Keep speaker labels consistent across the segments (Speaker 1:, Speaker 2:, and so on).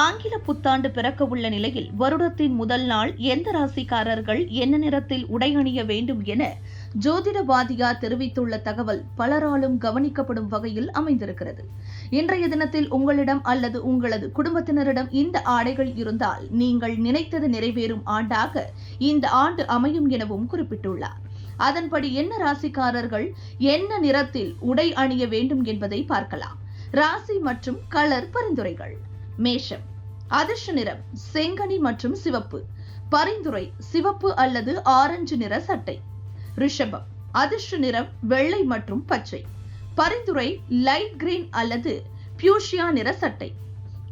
Speaker 1: ஆங்கில புத்தாண்டு பிறக்க உள்ள நிலையில் வருடத்தின் முதல் நாள் எந்த ராசிக்காரர்கள் என்ன நிறத்தில் உடை அணிய வேண்டும் என ஜோதிடவாதியார் தெரிவித்துள்ள தகவல் பலராலும் கவனிக்கப்படும் வகையில் அமைந்திருக்கிறது. இன்றைய தினத்தில் உங்களிடம் அல்லது உங்களது குடும்பத்தினரிடம் இந்த ஆடைகள் இருந்தால் நீங்கள் நினைத்தது நிறைவேறும் ஆண்டாக இந்த ஆண்டு அமையும் எனவும் குறிப்பிட்டுள்ளார். அதன்படி என்ன ராசிக்காரர்கள் என்ன நிறத்தில் உடை அணிய வேண்டும் என்பதை பார்க்கலாம். ராசி மற்றும் கலர் பரிந்துரைகள். மேஷம். அதிர்ஷ்ட நிறம் செங்கனி மற்றும் சிவப்பு. பரிந்துரை சிவப்பு அல்லது ஆரஞ்சு நிற சட்டை. ரிஷபம் அதிர்ஷ்ட நிறம் வெள்ளை மற்றும் பச்சை. பரிந்துரை லைட் கிரீன் அல்லது பியூஷியா நிற சட்டை.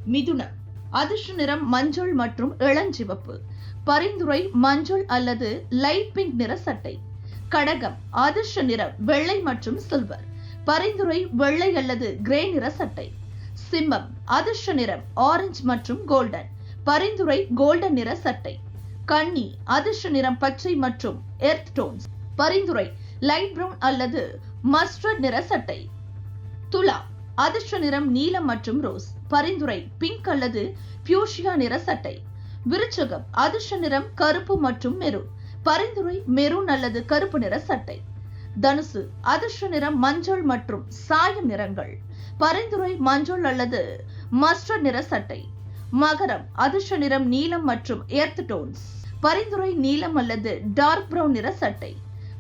Speaker 1: மிதுனம் அதிர்ஷ்ட நிறம் மஞ்சள் மற்றும் இளஞ்சிவப்பு. பரிந்துரை மஞ்சள் அல்லது லைட் பிங்க் நிற சட்டை. கடகம் அதிர்ஷ்ட நிறம் வெள்ளை மற்றும் சில்வர். பரிந்துரை வெள்ளை அல்லது கிரே நிற சட்டை. சிம்மம் அதிர்ஷ்ட நிறம் ஆரஞ்சு மற்றும் கோல்டன் பரிந்துரை கோல்டன் நிற சட்டை. கண்ணி அதிர்ஷ்ட நிறம் பச்சை மற்றும் எர்த் டோன்ஸ் பரிந்துரை லைட் பிரவுன் அல்லது மஸ்டர்ட் நிற சட்டை. துலா அதிர்ஷ்ட நிறம் நீலம் மற்றும் ரோஸ் பரிந்துரை பிங்க் அல்லது பியூஷியா நிற சட்டை. விருச்சகம் அதிர்ஷ்ட நிறம் கருப்பு மற்றும் மெரூன். பரிந்துரை மெரூன் அல்லது கருப்பு நிற சட்டை. தனுசு அதிர்ஷ்ட நிறம் மஞ்சள் மற்றும் சாயம் நிறங்கள். பரிந்துரை மஞ்சள் அல்லது மஸ்டர் நிற சட்டை. மகரம் அதிர்ஷ்ட நிறம் நீலம் மற்றும் எர்த் டோன்ஸ் பரிந்துரை நீலம் அல்லது டார்க் ப்ரௌன் நிற சட்டை.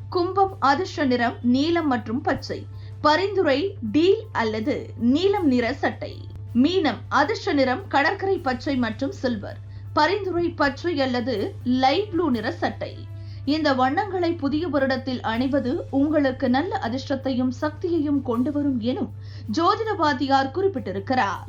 Speaker 1: கும்பம் அதிர்ஷ்ட நிறம் நீலம் மற்றும் பச்சை. பரிந்துரை டீல் அல்லது நீலம் நிற சட்டை. மீனம் அதிர்ஷ்ட நிறம் கடற்கரை பச்சை மற்றும் சில்வர் பரிந்துரை பச்சை அல்லது லைட் ப்ளூ நிற சட்டை. இந்த வண்ணங்களை புதிய வருடத்தில் அணிவது உங்களுக்கு நல்ல அதிர்ஷ்டத்தையும் சக்தியையும் கொண்டு வரும் எனும் ஜோதிடவாதியார் குறிப்பிட்டிருக்கிறார்.